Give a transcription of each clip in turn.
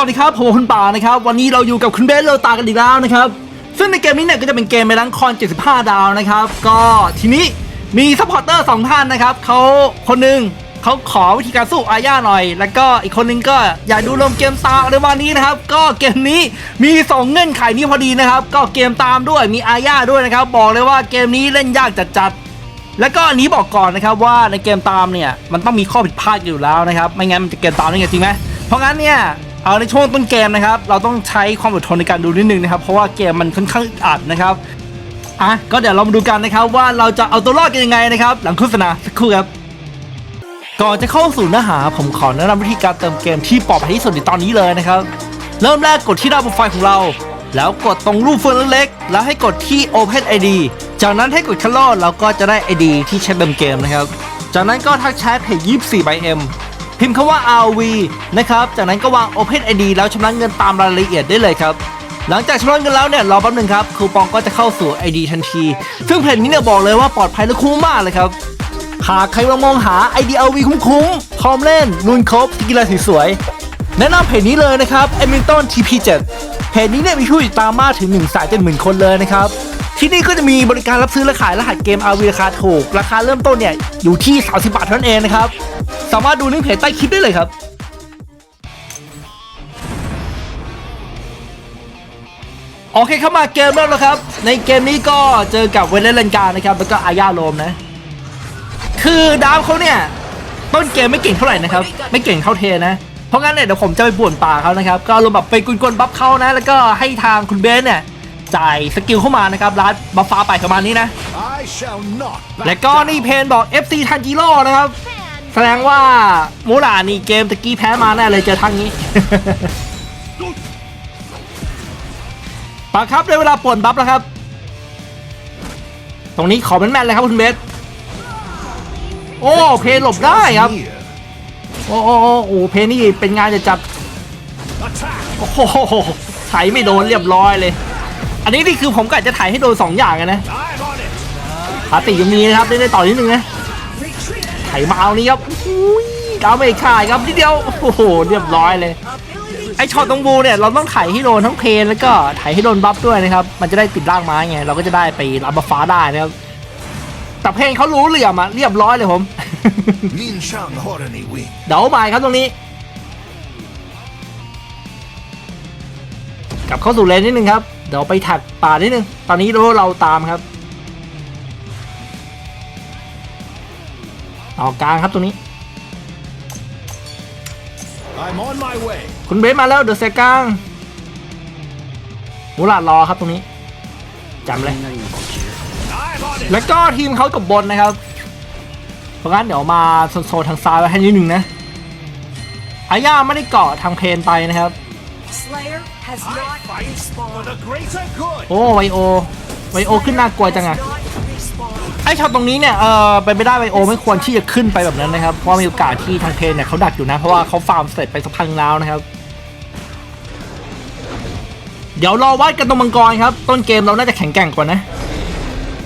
สวัสดีครับผมคุณป่านะครับวันนี้เราอยู่กับคุณเบสเลอตากันอีกแล้วนะครับซึ่งในเกมนี้เนี่ยก็จะเป็นเกมเมลังคอน 75 ดาวนะครับ ก็ทีนี้มีซัพพอร์เตอร์สองท่านนะครับเขาคนหนึ่งเขาขอวิธีการสู้อาญาหน่อย แล้วก็อีกคนหนึงก็อยากดูลมเกมตามในวันนี้นะครับ ก็เกมนี้มีสองเงื่อนไขนี้พอดีนะครับ ก็เกมตามด้วยมีอาญาด้วยนะครับ บอกเลยว่าเกมนี้เล่นยากจัดๆแล้วก็อันนี้บอกก่อนนะครับว่าในเกมตามเนี่ยมันต้องมีข้อผิดพลาดอยู่แล้วนะครับ ไม่งั้นมันจะเกมตามได้ไงจริงไหมเพราะงั้นเนี่ย เอาในช่วงต้นเกมนะครับ เราต้องใช้ความอดทนในการดูนิดนึงนะครับ เพราะว่าเกมมันค่อนข้างอัดนะครับอะก็เดี๋ยวเรามาดูกันนะครับ ว่าเราจะเอาตัวรอดกันยังไงนะครับ หลังโฆษณาสักครู่ครับก่อนจะเข้าสู่เนื้อหาผมขอแนะนำวิธีการเติมเกมที่ปลอดภัยที่สุดในตอนนี้เลยนะครับ เริ่มแรกกดที่หน้าโปรไฟล์ของเรา แล้วกดตรงรูปเฟืองเล็กๆแล้วให้กดที่ Open ID จากนั้นให้กดคัลลอเราก็จะได้ ID ที่ใช้เติมเกมนะครับ จากนั้นก็ทักแชทเพจ24 by M พิมพ์คำว่า RV นะครับ จากนั้นก็วาง Open ID แล้วชำระเงินตามรายละเอียดได้เลยครับ หลังจากชำระเงินแล้วเนี่ยรอแป๊บหนึงครับคูปองก็จะเข้าสู่ ID ทันที ซึ่งเพจนี้เนี่ยบอกเลยว่าปลอดภัยและคุ้มมากเลยครับ หากใครมามองหา IDLV คุ้มๆพร้อมเล่นลุนครบกิลาสวยๆแนะนำเพจนี้เลยนะครับ e m i l t o n TP7 เพจนี้เนี่ยมีผู้ติดตามมากถึง1นึ่งแสนเจ็ดหมื่นคนเลยนะครับที่นี่ก็จะมีบริการรับซื้อและขายรหัสเกม RV ราคาถูก ราคาเริ่มต้นเนี่ยอยู่ที่ 30 บาทเท่านั้นเองนะครับ สามารถดูลิงก์เพจใต้คลิปได้เลยครับโอเคเข้ามาเกมแล้วนะครับ ในเกมนี้ก็เจอกับเวเลนเลนการนะครับ แล้วก็อาญาโรมนะ คือดาวเขาเนี่ย ต้นเกมไม่เก่งเท่าไหร่นะครับ ไม่เก่งเท่าเทนะ เพราะงั้นเนี่ยเดี๋ยวผมจะไปป่วนป่าเขานะครับ ก็ลงแบบไปกุนๆบัฟเขานะ แล้วก็ให้ทางคุณเบสเนี่ยจ่ายสกิลเข้ามานะครับร้านบัฟฟ้าไปประมาณนี้นะ I shall not และก็นี่เพนบอก FC ทันจิโร่นะครับแสดงว่ามูรานี่เกมตะกี้แพ้มาแน่เลยเจอทางนี้ปาครับได้เวลาป่วนบัฟแล้วครับ ตรงนี้ขอแม่นๆเลยครับคุณเบสโอ้เพนหลบได้ครับ Here. โอ้โอ้โอ้โอ้เพนนี่เป็นงานจะจับ Attack! โอ้โหไถไม่โดนเรียบร้อยเลย อันนี้นี่คือผมกะจะถ่ายให้โดนสองอย่างอะนะ I'm on it! ปาติยังมีนะครับได้ได้ต่อนิดนึงนะ ไถมาเอานี้ครับอุ้ยดาวไม่ขาดครับนิดเดียวโอ้โหเรียบร้อยเลย ไอช็อตตรงบูเนี่ยเราต้องไถให้โดนทั้งเพนแล้วก็ไถให้โดนบัฟด้วยนะครับมันจะได้ติดร่างไม้ไงเราก็จะได้ไปรับบัฟฟ้าได้นะครับแต่เพนเขารู้เหลี่ยมอะเรียบร้อยเลยผมเดาหมายครับตรงนี้กลับเข้าสู่เลนนิดนึงครับเดี๋ยวไปถักป่านิดนึง ตอนนี้เราเราตามครับ ออกกลางครับตรงนี้ I'm on my way. คุณเบสมาแล้วเดอะเซกลางมูลาดรอครับตรงนี้จำเลย I'm on it. แล้วก็ทีมเขาจบบนนะครับ เพราะงั้นเดี๋ยวมาโซนๆทางซ้ายไว้ให้นิดนึงนะอาย่าไม่ได้เกาะทางเพนไปนะครับ Slayer has I not fight for respawned. the greater good. โอ้ไวโอไวโอขึ้นน่ากลัวจังอะ Not respawned. ไอช็อตตรงนี้เนี่ยเออเป็นไม่ได้ไวโอไม่ควรที่จะขึ้นไปแบบนั้นนะครับเพราะว่ามีโอกาสที่ทางเพนเนี่ยเขาดักอยู่นะ เพราะว่าเขาฟาร์มเสร็จไปสักพักแล้วนะครับ เดี๋ยวรอวัดกันตรงมังกรครับ ต้นเกมเราน่าจะแข็งแกร่งกว่านะ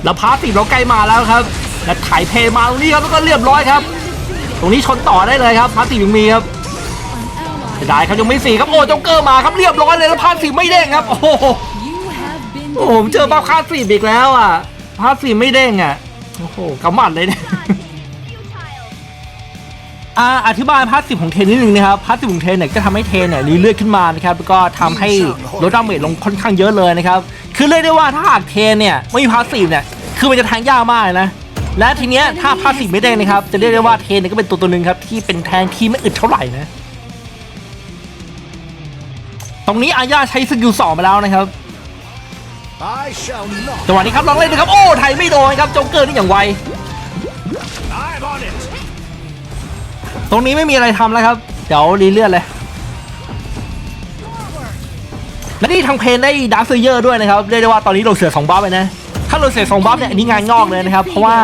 แล้วพาร์ติเราใกล้มาแล้วครับแล้วถ่ายเพย์มาตรงนี้ครับแล้วก็เรียบร้อยครับ ตรงนี้ชนต่อได้เลยครับพาร์ติยังมีครับเสียดายครับยังไม่สี่ครับโอ้จ็อกเกอร์มาครับเรียบร้อยเลยแล้วพาร์ติไม่เด้งครับ โอ้โหโอ้ผมเจอบัฟคาสีอีกแล้วอะพาสีไม่เด้งอะ อ้โหกำหมัดเลยเนี่ย อ่าอธิบายพาสซีฟของเทนนิดนึงนะครับพาสซีฟของเทนเนี่ยก็ทำให้เทนเนี่ยรีเลือดขึ้นมานะครับแล้วก็ทำให้ลดดาเมจลงค่อนข้างเยอะเลยนะครับ คือเรียกได้ว่าถ้าหากเทนเนี่ยไม่มีพาสซีฟเนี่ยคือมันจะแทงยากมากเลยนะ และทีเนี้ยถ้าพาสซีฟไม่ได้นะครับ จะเรียกได้ว่าเทนเนี่ยก็เป็นตัวตัวหนึ่งครับที่เป็นแทงที่ไม่อึดเท่าไหร่นะ ตรงนี้อาญาใช้สกิลสองไปแล้วนะครับ I shall not. จังหวะนี้ครับลองเล่นนะครับ โอ้ไทยไม่โดนครับโจ๊กเกอร์นี่อย่างไว I'm on it. ตรงนี้ไม่มีอะไรทำแล้วครับ เดี๋ยวรีเลื่อนเลย และนี่ทางเพนได้ดาร์คเซเยอร์ด้วยนะครับเรียกได้ว่าตอนนี้เราเสียสองบัฟเลยนะ ถ้าเราเสียสองบัฟเนี่ยอันนี้งานงอกเลยนะครับ เพราะว่า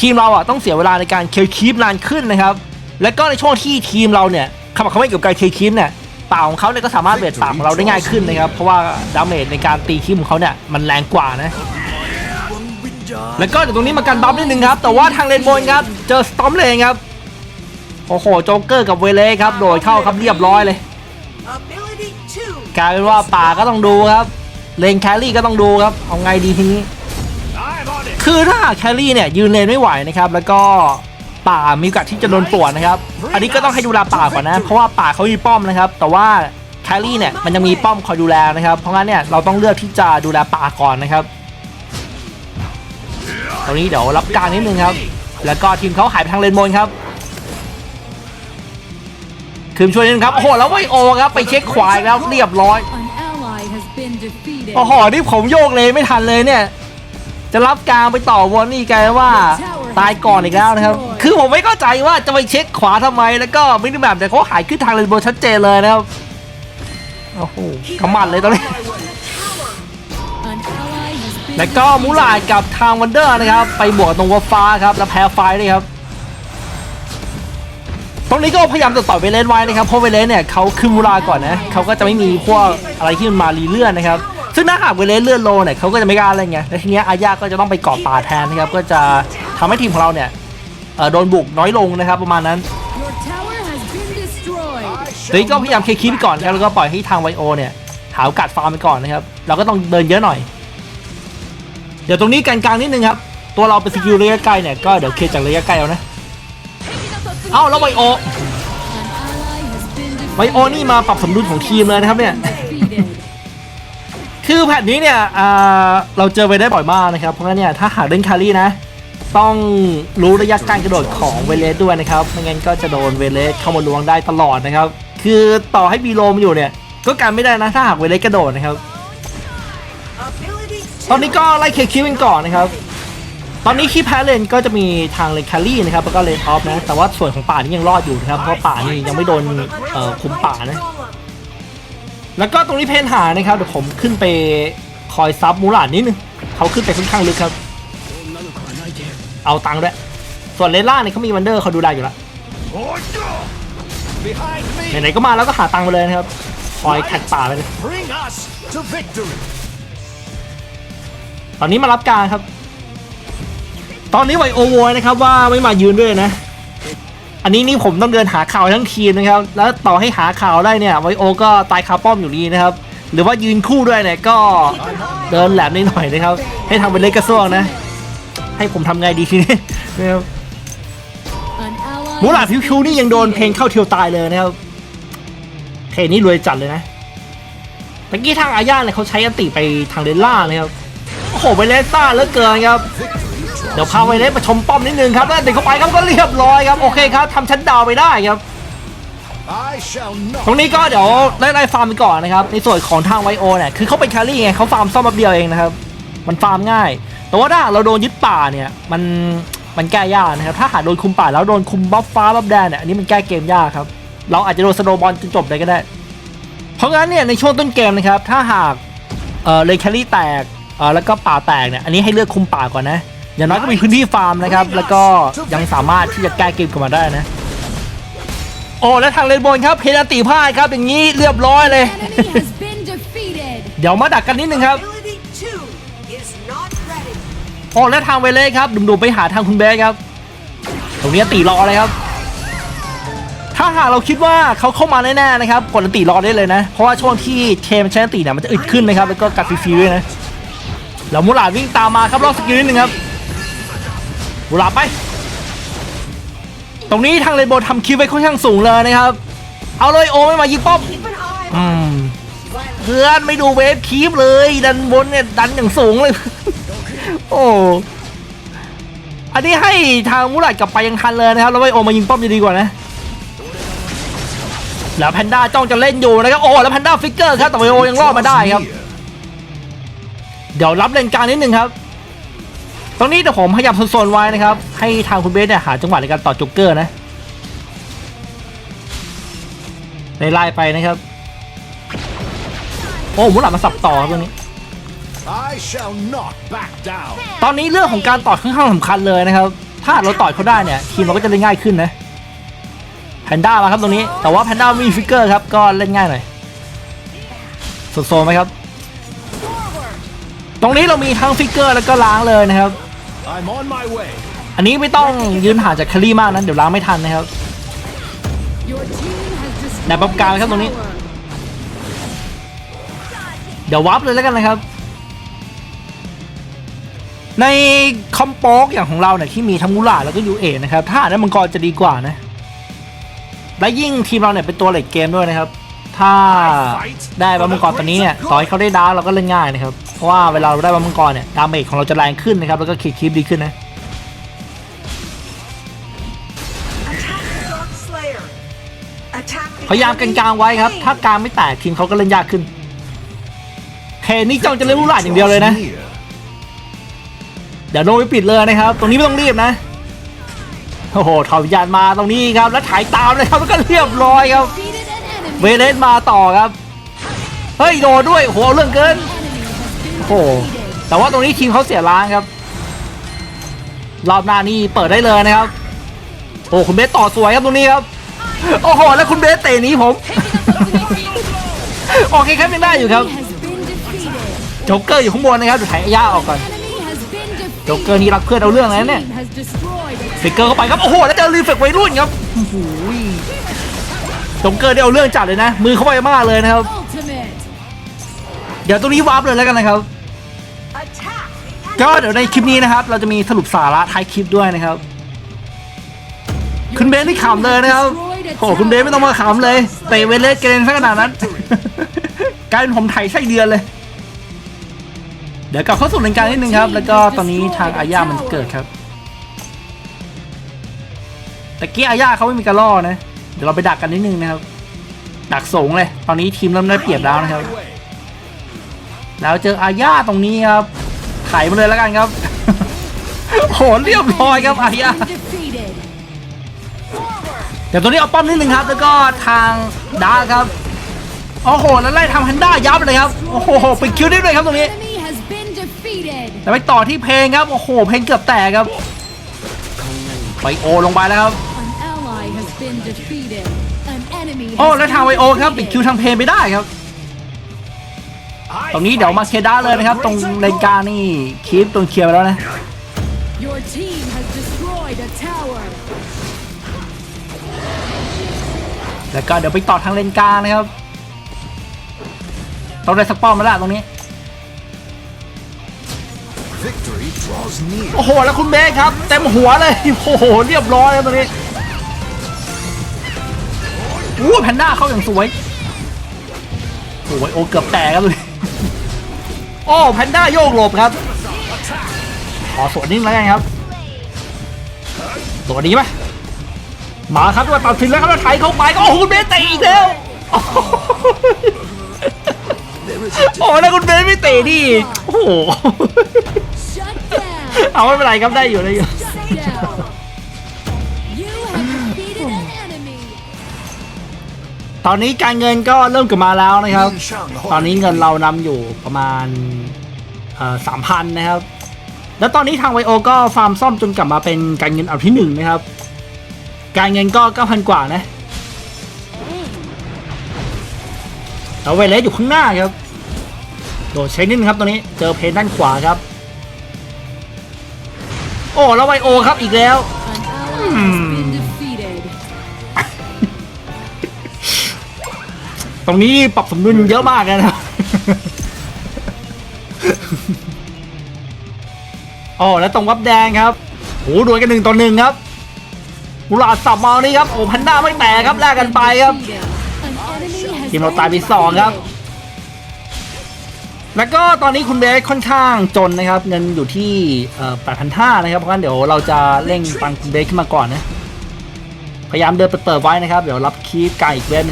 ทีมเราอะต้องเสียเวลาในการเคลียร์คีปนานขึ้นนะครับ และก็ในช่วงที่ทีมเราเนี่ยคำว่าเขาไม่เกี่ยวกับการเคลียร์คีปเนี่ย ป่าของเขาเนี่ยก็สามารถเบียดป่าของเราได้ง่ายขึ้นนะครับ เพราะว่าดาเมจในการตีคีปของเขาเนี่ยมันแรงกว่านะแล้วก็เดี๋ยวตรงนี้มากันบัฟนิดนึงครับ แต่ว่าทางเลนบนครับ เจอสตอมเลนครับ โอ้โหโจ๊กเกอร์กับเวเล่ครับ โดดเข้าครับเรียบร้อยเลย Ability two กลายเป็นว่าป่าก็ต้องดูครับ เลนแครี่ก็ต้องดูครับ เอาไงดีทีนี้ I'm on it. คือถ้าหากแครี่เนี่ยยืนเลนไม่ไหวนะครับ แล้วก็ ป่ามีโอกาสที่จะโดนป่วนนะครับ อันนี้ก็ต้องให้ดูแลป่าก่อนนะ เพราะว่าป่าเขามีป้อมนะครับ แต่ว่าแครี่เนี่ยมันยังมีป้อมคอยดูแลนะครับ เพราะงั้นเนี่ยเราต้องเลือกที่จะดูแลป่าก่อนนะครับ ตรงนี้เดี๋ยวรับกลารนิดนึงครับ แล้วก็ทีมเขาหายไปทางเลนบนครับคืมช่วยนิดนึงครับ โอ้โห แล้วไวโอครับไปเช็คขวาอีกแล้วเรียบร้อย An ally has been defeated. โอ้โห นี่ผมโยกเลยไม่ทันเลยเนี่ย จะรับกลางไปต่อวนนี่กลายเป็นว่า ตายก่อนอีกแล้วนะครับ คือผมไม่เข้าใจว่าจะไปเช็คขวาทำไม แล้วก็มินิแบบแต่เขาหายขึ้นทางเลนโบชัดเจนเลยนะครับ โอ้โหกำมันเลยตอนนี้ แล้วก็มูลาดกับทางวันเดอร์นะครับ ไปบวกตรงวัฟฟ้าครับ แล้วแพ้ไฟด้วยครับตรงนี้ก็พยายามจะต่อยเวเลนไว้นะครับ เพราะเวเลนเนี่ยเขาขึ้นมูลาก่อนนะเขาก็จะไม่มีพวกอะไรที่มันมารีเลื่อนนะครับ ซึ่งถ้าหากเวเลนเลื่อนโลเนี่ยเขาก็จะไม่กล้าเล่นไงแล้วทีเนี้ยอาญาก็จะต้องไปเกาะป่าแทนนะครับ ก็จะ ทำให้ทีมของเราเนี่ยเอ่อโดนบุกน้อยลงนะครับประมาณนั้น Your tower has been destroyed. I ตอนนี้ก็ shall พยายามเคลียร์คีไปก่อนครับแล้วก็ปล่อยให้ทางไวโอเนี่ยหาโอกาสฟาร์มไปก่อนนะครับ เราก็ต้องเดินเยอะหน่อย เดี๋ยวตรงนี้กลางๆนิดนึงครับ ตัวเราเป็นสกิลระยะไกลเนี่ยก็เดี๋ยวเคลียร์จากระยะไกลเอานะ เอ้าแล้วไวโอ An ally has been ไวโอนี่มาปรับสมดุลของทีมเลยนะครับเนี่ย defeated. คือแผ่นนี้เนี่ยอ่าเราเจอไปได้บ่อยมากนะครับ เพราะงั้นเนี่ยถ้าหากเล่นคารี่นะ ต้องรู้ระยะการกระโดดของเวเลสด้วยนะครับ ไม่งั้นก็จะโดนเวเลสเข้ามาลวงได้ตลอดนะครับ คือต่อให้บีโลมอยู่เนี่ย ก็การไม่ได้นะถ้าหากเวเลสกระโดดนะครับ ตอนนี้ก็ไล่เคียร์คิวกันก่อนนะครับ ตอนนี้คีแพลเลนก็จะมีทางเลนคารี่นะครับแล้วก็เลนออฟนะ แต่ว่าส่วนของป่านี่ยังรอดอยู่นะครับ เพราะป่านี่ยังไม่โดนคุมป่านะ แล้วก็ตรงนี้เพนหานะครับเดี๋ยวผมขึ้นไปคอยซับมูหลานนิดนึงเขาขึ้นไปค่อนข้างลึกครับ เอาตังค์ด้วย ส่วนเลนล่างเนี่ยเขามีวันเดอร์เขาดูได้อยู่แล้ว behind me. ไหนๆก็มาแล้วก็หาตังค์ไปเลยนะครับคอยแท็กป่าไปเลย Bring us to victory. ตอนนี้มารับกลางครับ ตอนนี้ไวโอโวยนะครับว่าไม่มายืนด้วยนะ อันนี้นี่ผมต้องเดินหาข่าวทั้งทีมนะครับ แล้วต่อให้หาข่าวได้เนี่ยไวโอก็ตายคาป้อมอยู่ดีนะครับ หรือว่ายืนคู่ด้วยเนี่ยก็เดินแหลมนิดหน่อยนะครับ ให้ทำเป็นเล็กกระซวงนะ ให้ผมทำไงดีทีนี้นะครับ An ally มูหลา has พิวคิวนี่ยังโดนเพลงเข้าเทียวตายเลยนะครับเพลงนี้รวยจัดเลยนะตะกี้ทางอาญาเนี่ยเขาใช้อันติไปทางเลนล่างนะครับโอ้โหไปเลสซ่าเหลือเกินครับเดี๋ยวพาไวเลสมาชมป้อมนิดนึงครับแล้วเด็กเข้าไปครับก็เรียบร้อยครับโอเคครับทำชั้นดาวไปได้ครับ I shall ตรง not. นี้ก็เดี๋ยวไล่ไล่ฟาร์มไปก่อนนะครับในส่วนของทางไวโอเนี่ยคือเขาเป็นแครี่ไงเขาฟาร์มซ่อมแป๊บเดียวเองนะครับมันฟาร์มง่าย แต่ว่าถ้าเราโดนยึดป่าเนี่ยมันมันแก้ยากนะครับ ถ้าหากโดนคุมป่าแล้วโดนคุมบัฟฟ้าบัฟแดงเนี่ยอันนี้มันแก้เกมยากครับ เราอาจจะโดนสโนว์บอลจนจบเลยก็ได้ เพราะงั้นเนี่ยในช่วงต้นเกมนะครับ ถ้าหากเออเลนแครี่แตกเออแล้วก็ป่าแตกเนี่ยอันนี้ให้เลือกคุมป่าก่อนนะ อย่างน้อยก็มีพื้นที่ฟาร์มนะครับ แล้วก็ยังสามารถที่จะแก้เกมกลับมาได้นะ โอ้แล้วทางเลนบนครับเพนันติพลาดครับอย่างนี้เรียบร้อยเลย enemy has been defeated. เดี๋ยวมาดักกันนิดนึงครับ โอ้แล้วทางเวเล่ครับดุมๆไปหาทางคุณเบสครับ ตรงนี้ตีรอเลยครับ ถ้าหากเราคิดว่าเขาเข้ามาแน่ๆนะครับกดตีรอได้เลยนะ เพราะว่าช่วงที่เทมใช้ตีเนี่ยมันจะอึดขึ้นนะครับแล้วก็กัดฟรีๆด้วยนะแล้วมูลาดวิ่งตามมาครับรอบสกิลนิดนึงครับมูลาไป ตรงนี้ทางเลนโบทำคิวไว้ค่อนข้างสูงเลยนะครับ เอาเลยโอไม่มายิงป้อม keep an eye อืมเพื่อนไม่ดูเวฟคีปเลย ดันบนเนี่ยดันอย่างสูงเลย โอ้ อันนี้ให้ทางมูหลาดกลับไปยังทันเลยนะครับ แล้วไวโอมายิงป้อมจะดีกว่านะ แล้วแพนด้าจ้องจะเล่นอยู่นะครับ โอ้ แล้วแพนด้าฟิกเกอร์ครับ แต่ไโอยังรอดมาได้ครับ เดี๋ยวรับเลนกลางนิดนึงครับ ตรงนี้เดี๋ยวผมพยายามโซนๆไว้นะครับ ให้ทางคุณเบสเนี่ยหาจังหวะในการต่อจ็กเกอร์นะ ในไล่ไปนะครับ โอ้มุหลาดมาสับต่อครับตรงนี้ I shall not back down. ตอนนี้เรื่องของการต่อค่อนข้างสำคัญเลยนะครับ ถ้าเราต่อยเขาได้เนี่ยทีมเราก็จะเล่นง่ายขึ้นนะแพนด้ามาครับตรงนี้ แต่ว่าแพนด้าไม่มีฟิกเกอร์ครับก็เล่นง่ายหน่อยสุดโซนไหมครับ ตรงนี้เรามีทั้งฟิกเกอร์แล้วก็ล้างเลยนะครับ I'm on my way. อันนี้ไม่ต้องยืนห่างจากแคลรี่มากนะเดี๋ยวล้างไม่ทันนะครับ Your team has destroyed แนบบับกลางครับตรงนี้ tower. เดี๋ยววับเลยแล้วกันนะครับ ในคอมโปกอย่างของเราเนี่ยที่มีทั้งมูลาแล้วก็ยูเอนะครับถ้าได้มังกรจะดีกว่านะ และยิ่งทีมเราเนี่ยเป็นตัวเหลดเกมด้วยนะครับ ถ้าได้บัมมังกรตัวนี้เนี่ยต่อให้เขาได้ดาร์เราก็เล่นง่ายนะครับเพราะว่าเวลาเราได้บัมมังกรเนี่ยดาเมจของเราจะแรงขึ้นนะครับแล้วก็คิดคีปดีขึ้นนะพยายามกันกลางไว้ครับ ถ้ากลางไม่แตกทีมเขาก็เล่นยากขึ้นเคนนี่จ้องจะเล่นมูลาอย่างเดียวเลยนะ เดี๋ยวโดนไปปิดเลยนะครับ ตรงนี้ไม่ต้องรีบนะ โอ้โหถอดวิญญาณมาตรงนี้ครับ แล้วถ่ายตามเลยครับ แล้วก็เรียบร้อยครับ เวเลสมาต่อครับ เฮ้ย โดนด้วยโหเอาเรื่องเกิน โอ้โห แต่ว่าตรงนี้ทีมเขาเสียล้างครับ รอบหน้านี่เปิดได้เลยนะครับ โอ้คุณเบสต่อสวยครับตรงนี้ครับ โอ้โห แล้วคุณเบสเตะนี้ผม โอเคครับยังได้อยู่ครับ Enemy has been defeated. โจ๊กเกอร์อยู่ข้างบนนะครับดูถ่ายย่าออกก่อน โจ๊กเกอร์นี่รักเพื่อนเอาเรื่องเลยนะเนี่ย Team has destroyed a ฟิกเกอร์เข้าไปครับ โอ้โห แล้วเจอรีเฟกวัยรุ่นครับโอ้โหจงเกอร์ได้เอาเรื่องจัดเลยนะ มือเข้าไปมากเลยนะครับ ultimate. เดี๋ยวตรงนี้วาร์ปเลยแล้วกันนะครับ Attack the ก็ enemy เดี๋ยวในคลิปนี้นะครับ เราจะมีสรุปสาระท้ายคลิปด้วยนะครับ คุณเบสนี่ขำเลยนะครับโอ้โหคุณเบสไม่ต้องมาขำเลยเตะเวเลสเกรนซะขนาดนั้นกลายเป็นผมไถไส้เดือนเลย เดี๋ยวกลับเข้าสู่รายการนิดนึงครับ แล้วก็ตอนนี้ทางอาญามันเกิดครับ แต่กี้อาญาเขาไม่มีกระล่อนะ เดี๋ยวเราไปดักกันนิดนึงนะครับ ดักสงเลย ตอนนี้ทีมเริ่มได้เปรียบแล้วนะครับ แล้วเจออาญาตรงนี้ครับไถมาเลยแล้วกันครับโหเรียบร้อยครับอาญาเดี๋ยวตัวนี้เอาป้อมนิดนึงครับ แล้วก็ทางดาครับโอ้โหแล้วไล่ทำฮันด้ายับเลยครับ โอ้โหไปคิวได้ด้วยครับตรงนี้ แต่ไปต่อที่เพลงครับ โอ้โห เพลงเกือบแตกครับ ไปโอลงไปแล้วครับ An ally has been defeated. An enemy โอ้ has แล้วทางไว been โอครับปิดคิว defeated. ทางเพลงไปได้ครับ I ตรงนี้เดี๋ยวมา fight เคด้าเลยนะครับ ตรง for the เลนกลางนี่คีปตรงเคลียร์ไปแล้วนะ Your team has destroyed a tower. แล้วก็เดี๋ยวไปต่อทางเลนกลางนะครับ ต้องได้สักป้อมมาแล้วตรงนี้ โอ้โห แล้วคุณเบสครับ เต็มหัวเลย โอ้โห เรียบร้อยแล้วตรงนี้อู้แพนด้าเข้าอย่างสวยโอ้ยโอเกือบแตกครับเลยโอ้แพนด้าโยกหลบครับ ขอสวนนิ่งแล้วกันครับตัวนี้ไหมมาครับด้วยตัดสินแล้วครับแล้วไถเข้าไปก็โอ้คุณเบสเตะอีกแล้วโอ้แล้วคุณเบสไม่เตะดิโอ้โห เอาไม่เป็นไรครับได้อยู่ได้อยู่ ตอนนี้การเงินก็เริ่มกลับมาแล้วนะครับ ตอนนี้เงินเรานำอยู่ประมาณสามพันนะครับ แล้วตอนนี้ทางไวโอก็ฟาร์มซ่อมจนกลับมาเป็นการเงินอันที่หนึ่งนะครับ การเงินก็เก้าพันกว่านะแล้วเวเลสอยู่ข้างหน้าครับโดดเช็คนิดนึงครับตัวนี้เจอเพนด้านขวาครับ โอ้แล้วไวโอครับอีกแล้ว An ally has been defeated. ตรงนี้ปรับสมดุลเยอะมากเลยนะครับอ๋อแล้วตรงวับแดงครับโอ้ดวลกันหนึ่งต่อหนึ่งครับมูลาดสับมานี่ครับ โอ้พันด้าไม่แตกครับแลกกันไปครับ An enemy has ทีมเราตายไปสองครับ แล้วก็ตอนนี้คุณเบสค่อนข้างจนนะครับ เงินอยู่ที่แปดพันห้านะครับ เพราะงั้นเดี๋ยวเราจะเร่งตังคุณเบสขึ้นมาก่อนนะ พยายามเดินเปิดๆไว้นะครับ เดี๋ยวรับคีฟไก่อีกเว้น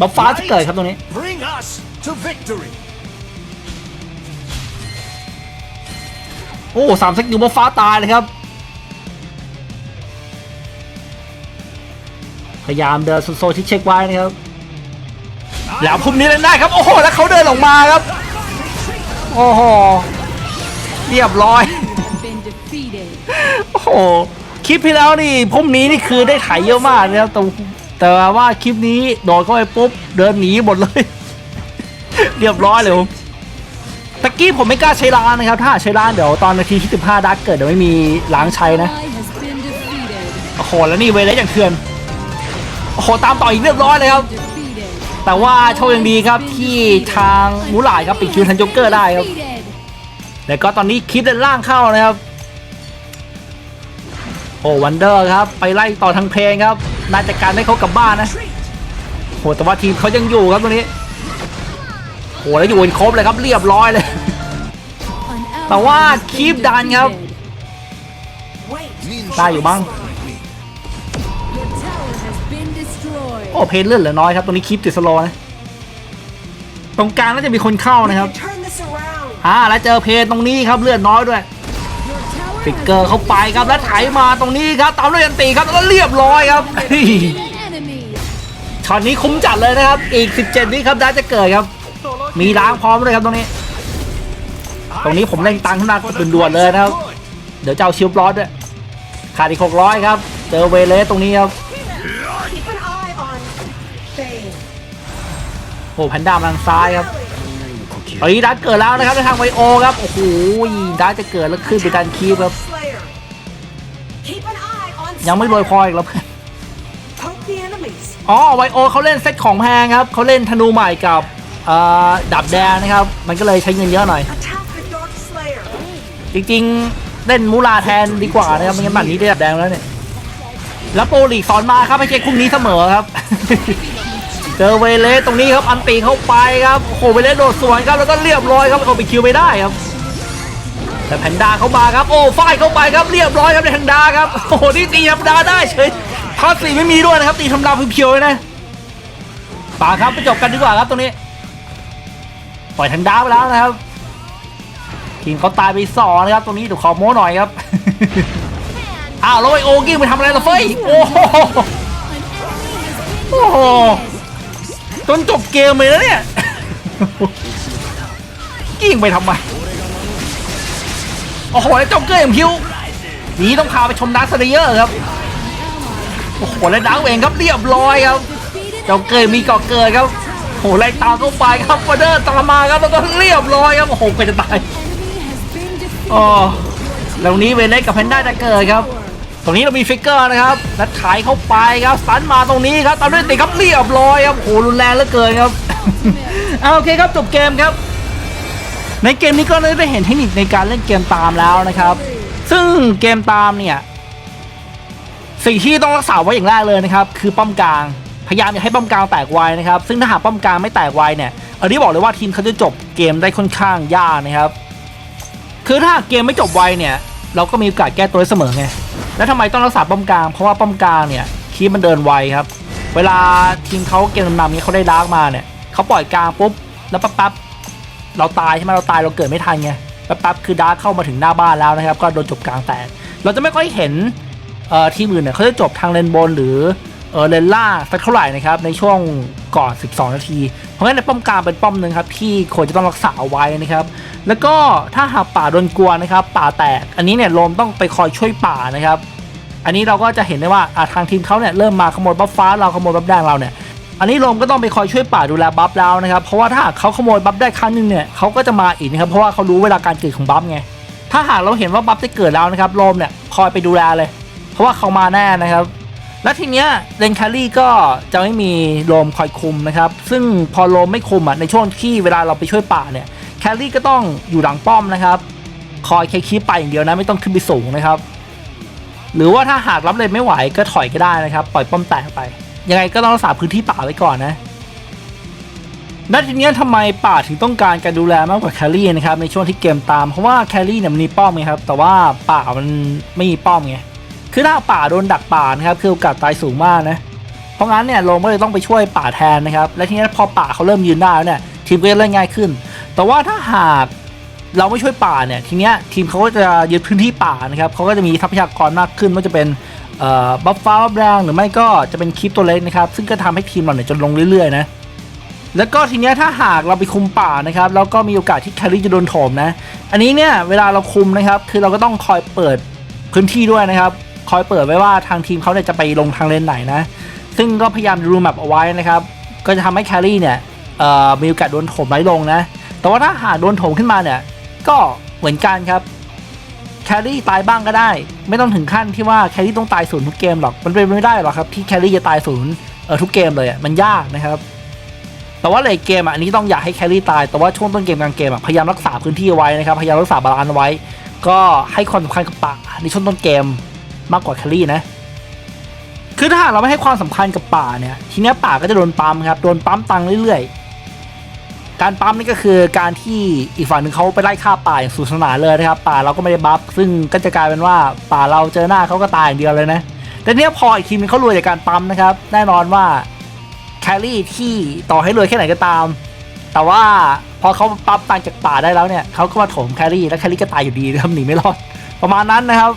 บัฟฟ้าจะเกิดครับตรงนี้ Bring us to victory. โอ้สามสกิลบัฟฟ้าตายเลยครับ พยายามเดินโซนที่เช็คไว้นะครับ แล้วพุ่มนี้เล่นได้ครับ โอ้โห แล้วเขาเดินออกมาครับ โอ้โห เรียบร้อย โอ้โห คลิปที่แล้วนี่พุ่มนี้นี่คือได้ถ่ายเยอะมากนะครับแต่แต่ว่าคลิปนี้โดดเข้าไปปุ๊บ เดินหนีหมดเลย เรียบร้อยเลยผมตะกี้ผมไม่กล้าใช้ร้านนะครับ ถ้าใช้ร้านเดี๋ยวตอนนาทีที่15ดักเกิดเดี๋ยวไม่มีล้างใช้นะ โอ้โห แล้วนี่เวเลอย่างเถื่อน โอ้โห ตามต่ออีกเรียบร้อยเลยครับ แต่ว่าโชคยังดีครับที่ทางมูหลายครับปิดคิวทันจ็อกเกอร์ได้ครับแล้วก็ตอนนี้คลิปด้านล่างเข้านะครับโอ้วันเดอร์ครับไปไล่ต่อทางเพลงครับน่าจะการได้เขากลับบ้านนะโหแต่ว่าทีมเขายังอยู่ครับตรงนี้โหแล้วอยู่กันครบเลยครับเรียบร้อยเลย แต่ว่าคลิปดันครับได้อยู่บ้าง อ้เพลเลื่อนเหลือน้อยครับตรงนี้คลิปติดสโลว์นะตรงกลางน่าจะมีคนเข้า We นะครับ can turn this around. อ่าแล้วเจอเพลตรงนี้ครับเลือดน้อยด้วย Your tower ฟิก has เกอร์เข้าไปครับแล้วไถมาตรงนี้ครับตามด้วยยันตีครับแล้วก็เรียบร้อยครับ defeated an enemy. ช็อตนี้คุ้มจัดเลยนะครับอีก 17วิครับได้จะเกิดครับ มีล้างพร้อมด้วยครับตรงนี้ ตรงนี้ผมเล่งตังค์ขึ้นมาด่วนๆเลยนะครับ เดี๋ยวจะเอาชิลบลอสด้วยขาดอีก600ครับ เจอเวเลสตรงนี้ครับ อ้แพนด้ามาทางซ้ายครับตอนนี้ดัดเกิดแล้วนะครับในทางไวโอครับ โอ้โหดัดจะเกิดแล้วขึ้นไปดันคีบครับ Slayer. Keep an eye on ยังไม่รวยพออีกแล้ว Poke the enemies. อ๋อไวโอเขาเล่นเซตของแพงครับเขาเล่นธนูใหม่กับเอ่อดับแดงนะครับ มันก็เลยใช้เงินเยอะหน่อย Attack the Dark Slayer. จริงๆ เล่นมูลาแทนดีกว่านะครับไม่งั้นบัตรนี้ได้ดับแดงแล้วเนี่ย แล้วโปรลีกสอนมาครับไม่ใช่คุ้มนี้เสมอครับ เจอเวเลสตรงนี้ครับอันตีเข้าไปครับโอ้โหเวเลสโดดสวนครับแล้วก็เรียบร้อยครับเอาไปคิวไม่ได้ครับแต่แพนด้าเข้ามาครับโอ้ฝ้ายเข้าไปครับเรียบร้อยครับในแพนด้าครับโอ้โหนี่ตีธรรมดาได้เฉยพาสีไม่มีด้วยนะครับตีธรรมดาเพียวๆเลยนะป่าครับไปจบกันดีกว่าครับตรงนี้ปล่อยแพนด้าไปแล้วนะครับทีมเขาตายไปสองนะครับตรงนี้ดี๋ยวขอโม้หน่อยครับอ้าวแล้วไอโอกิ้งไปทำอะไรล่ะเฟ้ยโอ้โห จนจบเกมเลยแล้วเนี่ยกิ้งไปทำไมโอ้โหแล้วจบเกมคิวนี้ต้องพาไปชมดักสเตเยอร์ครับโอ้โหแล้วดักเองครับเรียบร้อยครับเจ้าเกยมีก่อเกิดครับโอ้โหไล่ตามเข้าไปครับฟอเดอร์ตามมาครับแล้วก็เรียบร้อยครับโอ้โหไปจะตายอ๋อแล้วนนี้เวเล็กกับแพนด้าจะเกิดครับ ตรงนี้เรามีฟิกเกอร์นะครับแล้วถ่ายเข้าไปครับสันมาตรงนี้ครับตามด้วยติครับเรียบร้อยครับโหรุนแรงเหลือเกินครับเอาโอเคครับจบเกมครับ ในเกมนี้ก็ได้เห็นเทคนิคในการเล่นเกมตามแล้วนะครับ ซึ่งเกมตามเนี่ยสิ่งที่ต้องรักษาไว้อย่างแรกเลยนะครับ คือป้อมกลางพยายามอย่าให้ป้อมกลางแตกไวนะครับ ซึ่งถ้าหากป้อมกลางไม่แตกไวเนี่ยอันนี้บอกเลยว่าทีมเขาจะจบเกมได้ค่อนข้างยากนะครับ คือถ้าเกมไม่จบไวเนี่ย เราก็มีโอกาสแก้ตัวได้เสมอไง แล้วทำไมต้องรักษาป้อมกลาง เพราะว่าป้อมกลางเนี่ยคีบมันเดินไวครับ เวลาทีมเขาเกมนำๆนี้เขาได้ดาร์กมาเนี่ยเขาปล่อยกลางปุ๊บแล้วปั๊บปั๊บเราตายใช่ไหมเราตายเราเกิดไม่ทันไงแป๊บคือดาร์กเข้ามาถึงหน้าบ้านแล้วนะครับ ก็โดนจบกลางแตกเราจะไม่ค่อยเห็นเอ่อทีมอื่นเนี่ยเขาจะจบทางเลนบนหรือเออเลนล่าสักเท่าไหร่นะครับในช่วงก่อน 12 นาที เพราะงั้นในป้อมกลางเป็นป้อมหนึ่งครับที่ควรจะต้องรักษาเอาไว้นะครับ แล้วก็ถ้าหากป่าโดนกวนนะครับ ป่าแตก อันนี้เนี่ยโลมต้องไปคอยช่วยป่านะครับ อันนี้เราก็จะเห็นได้ว่าอะทางทีมเขาเนี่ยเริ่มมาขโมยบัฟฟ้าเราขโมยบัฟแดงเราเนี่ย อันนี้โลมก็ต้องไปคอยช่วยป่าดูแลบัฟแล้วนะครับ เพราะว่าถ้าเขาขโมยบัฟได้ครั้งหนึงเนี่ยเขาก็จะมาอีกนะครับ เพราะว่าเขารู้เวลาการเกิดของบัฟไง ถ้าหากเราเห็นว่าบัฟได้เกิดแล้วนะครับโลมเนี่ยคอยไปดูแลเลย เพราะว่าเขามาแน่นะครับและทีเนี้ยเลนคารี่ก็จะไม่มีโลมคอยคุมนะครับ ซึ่งพอโลมไม่คุมอะในช่วงที่เวลาเราไปช่วยป่าเนี่ย แคลรี่ก็ต้องอยู่หลังป้อมนะครับ คอยเคคีปไปอย่างเดียวนะไม่ต้องขึ้นไปสูงนะครับ หรือว่าถ้าหากรับเลยไม่ไหวก็ถอยก็ได้นะครับ ปล่อยป้อมแตกไป ยังไงก็ต้องรักษาพื้นที่ป่าไว้ก่อนนะและทีนี้ทำไมป่าถึงต้องการการดูแลมากกว่าแคลรี่นะครับในช่วงที่เกมตามเพราะว่าแคลรี่เนี่ยมันมีป้อมไงครับแต่ว่าป่ามันไม่มีป้อมไงคือถ้าป่าโดนดักป่านะครับคือโอกาสตายสูงมากนะเพราะงั้นเนี่ยโลมก็เลยต้องไปช่วยป่าแทนนะครับและทีนี้พอป่าเขาเริ่มยืนได้แล้วเนี่ยทีมก็จะเล่นง่ายขึ้น แต่ว่าถ้าหากเราไม่ช่วยป่าเนี่ยทีเนี้ยทีมเขาก็จะยึดพื้นที่ป่านะครับเขาก็จะมีทรัพยากรมากขึ้นไม่ว่าจะเป็นบัฟฟ้าบัฟแดงหรือไม่ก็จะเป็นคลิปตัวเล็กนะครับ ซึ่งก็ทำให้ทีมเราเนี่ยจนลงเรื่อยๆนะแล้วก็ทีเนี้ยถ้าหากเราไปคุมป่านะครับแล้วก็มีโอกาสที่แครี่จะโดนโถมนะ อันนี้เนี่ยเวลาเราคุมนะครับคือเราก็ต้องคอยเปิดพื้นที่ด้วยนะครับ คอยเปิดไว้ว่าทางทีมเขาเนี่ยจะไปลงทางเลนไหนนะ ซึ่งก็พยายามดูแมปเอาไว้นะครับ ก็จะทำให้แครี่เนี่ยมีโอกาสโดนโถมไว้ลงนะ แต่ว่าถ้าหากโดนโถมขึ้นมาเนี่ย ก็เหมือนกันครับแครี่ตายบ้างก็ได้ ไม่ต้องถึงขั้นที่ว่าแครี่ต้องตายศูนย์ทุกเกมหรอกมันเป็นไปไม่ได้หรอกครับที่แครี่จะตายศูนย์เออทุกเกมเลยอะมันยากนะครับ แต่ว่าเลทเกมอะอันนี้ต้องอยากให้แครี่ตาย แต่ว่าช่วงต้นเกมกลางเกมอะพยายามรักษาพื้นที่ไว้นะครับพยายามรักษาบาลานซ์ไว้ ก็ให้ความสำคัญกับป่าในช่วงต้นเกมมากกว่าแครี่นะคือถ้าหากเราไม่ให้ความสำคัญกับป่าเนี่ยทีนี้ป่าก็จะโดนปั๊มครับโดนปั๊มตังค์เรื่อยๆ การปั๊มนี่ก็คือการที่อีกฝั่งหนึ่งเขาไปไล่ฆ่าป่าอย่างสนุกสนานเลยนะครับ ป่าเราก็ไม่ได้บัฟซึ่งก็จะกลายเป็นว่าป่าเราเจอหน้าเขาก็ตายอย่างเดียวเลยนะ แต่เนี้ยพออีกทีมนึงเขารวยจากการปั๊มนะครับ แน่นอนว่าแครี่ที่ต่อให้รวยแค่ไหนก็ตาม แต่ว่าพอเขาปั๊มตังจากป่าได้แล้วเนี่ยเขาก็มาถมแครี่แล้วแครี่ก็ตายอยู่ดีนะครับหนีไม่รอดประมาณนั้นนะครับ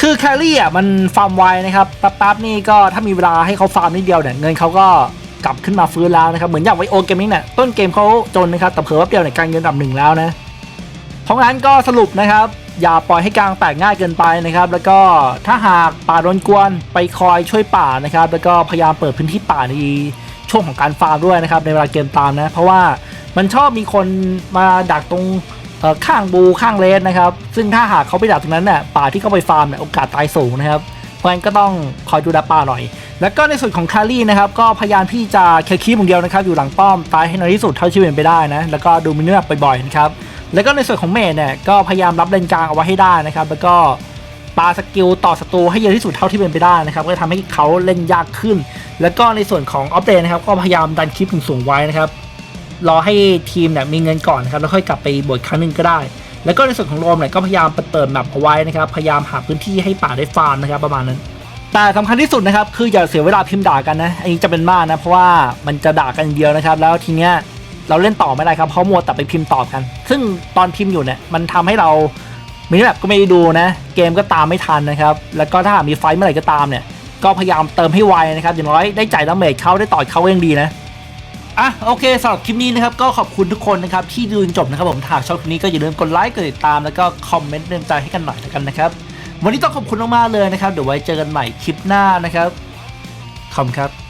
คือแครี่อะมันฟาร์มไวนะครับแป๊บๆนี่ก็ถ้ามีเวลาให้เขาฟาร์มนิดเดียวเนี่ยเงินเขาก็ กลับขึ้นมาฟื้นแล้วนะครับ เหมือนอย่างไวโอเกมมิ่งเนี่ยต้นเกมเขาจนนะครับ แต่เผลอว่าเดียวเนี่ยการเงินอันดับหนึ่งแล้วนะเพราะงั้นก็สรุปนะครับ อย่าปล่อยให้กลางแตกง่ายเกินไปนะครับ แล้วก็ถ้าหากป่าโดนกวนไปคอยช่วยป่านะครับ แล้วก็พยายามเปิดพื้นที่ป่าในช่วงของการฟาร์มด้วยนะครับในเวลาเกมตามนะ เพราะว่ามันชอบมีคนมาดักตรงข้างบูข้างเลนนะครับ ซึ่งถ้าหากเขาไปดักตรงนั้นเนี่ยป่าที่เขาไปฟาร์มเนี่ยโอกาสตายสูงนะครับ เพราะงั้นก็ต้องคอยดูแลป่าหน่อย แล้วก็ในส่วนของคารี่นะครับก็พยายามที่จะเคลียร์คีบอย่างเดียวนะครับอยู่หลังป้อมตายให้น้อยที่สุดเท่าที่เป็นไปได้นะแล้วก็ดูมินเนอร์บ่อยๆนะครับแล้วก็ในส่วนของเมจเนี่ยก็พยายามรับเลนกลางเอาไว้ให้ได้นะครับแล้วก็ปาสกิลต่อศัตรูให้เยอะที่สุดเท่าที่เป็นไปได้นะครับก็จะทำให้เขาเล่นยากขึ้น แล้วก็ในส่วนของออฟเดนนะครับก็พยายามดันคลิปสูงไว้นะครับรอให้ทีมเนี่ยมีเงินก่อนนะครับแล้วค่อยกลับไปบวกครั้งหนึ่งก็ได้ แล้วก็ในส่วนของโรมเนี่ยก็พยายามเปิดแมปเอาไว้นะครับ พยายามหาพื้นที่ให้ป่าได้ฟาร์มนะครับประมาณนั้น แต่สำคัญที่สุดนะครับคืออย่าเสียเวลาพิมพ์ด่ากันนะ อันนี้จะเป็นมากนะ เพราะว่ามันจะด่ากันอย่างเดียวนะครับ แล้วทีเนี้ยเราเล่นต่อไม่ได้ครับเพราะมัวแต่ไปพิมพ์ตอบกัน ซึ่งตอนพิมพ์อยู่เนี่ยมันทำให้เรามีแบบก็ไม่ได้ดูนะ เกมก็ตามไม่ทันนะครับ แล้วก็ถ้ามีไฟท์เมื่อไหร่ก็ตามเนี่ย ก็พยายามเติมให้ไวนะครับ อย่างน้อยได้จ่ายดาเมจเข้าได้ต่อยเขาก็ยังดีนะ อะโอเคสำหรับคลิปนี้นะครับก็ขอบคุณทุกคนนะครับที่ดูจนจบนะครับผมถ้าหากชอบคลิปนี้ก็อย่าลืมกดไลค์กดติดตามแล้วก็คอมเมนต์เตือนใจให้กันหน่อยแล้วกันนะครับ วันนี้ต้องขอบคุณมากๆเลยนะครับ เดี๋ยวไว้เจอกันใหม่คลิปหน้านะครับขอบคุณครับ